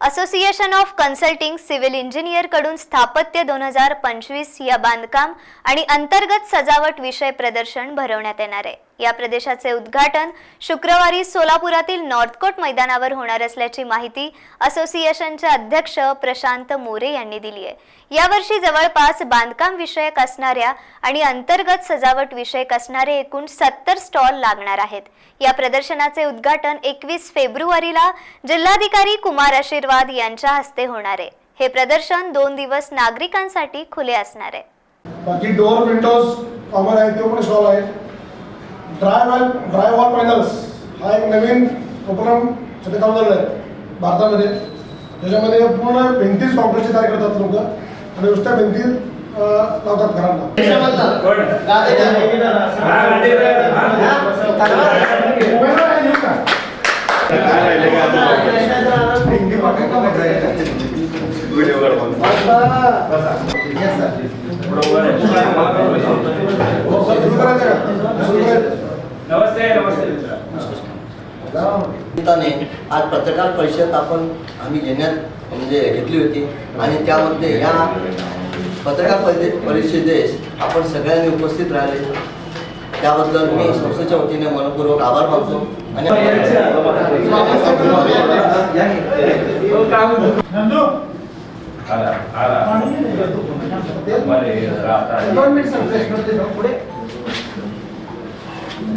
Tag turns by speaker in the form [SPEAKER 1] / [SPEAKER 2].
[SPEAKER 1] Association of consulting civil इंजिनियरकडून स्थापत्य दोन हजार पंचवीस या बांधकाम आणि अंतर्गत सजावट विषय प्रदर्शन भरवण्यात येणार आहे. या प्रदेशाचे उद्घाटन शुक्रवारी सोलापुरातील नॉर्थकोट मैदानावर होणार असल्याची माहिती असोसिएशनचे अध्यक्ष प्रशांत मोरे यांनी दिली आहे. यावर्षी जवळपास बांधकाम विषयक असणाऱ्या आणि अंतर्गत सजावट विषयक असणारे एकूण सत्तर स्टॉल लागणार आहेत. या प्रदर्शनाचे उद्घाटन एकवीस फेब्रुवारीला जिल्हाधिकारी कुमार आशीर्वाद यांच्या हस्ते होणार आहे. हे प्रदर्शन दोन दिवस नागरिकांसाठी खुले असणार आहे.
[SPEAKER 2] बाकी डोअर विंडोज कॉमन आहे ते पण स्टॉल आहे dry wall dry wall panels हा एक नवीन उपक्रम सध्या झालेला आहे भारतामध्ये ज्याच्यामध्ये पूर्ण भिंतीच कॉन्क्रीटची तयार करतात लोक आणि नुसत्या भिंती लावतात घरांना
[SPEAKER 3] आज पत्रकार परिषद आपण आम्ही घेण्यात म्हणजे घेतली होती. आणि त्यामध्ये या पत्रकार परि- परिषदेस आपण सगळ्यांनी उपस्थित राहिले. त्याबद्दल मी संस्थेच्या वतीने मनपूर्वक आभार मानतो. आणि
[SPEAKER 4] आला आला.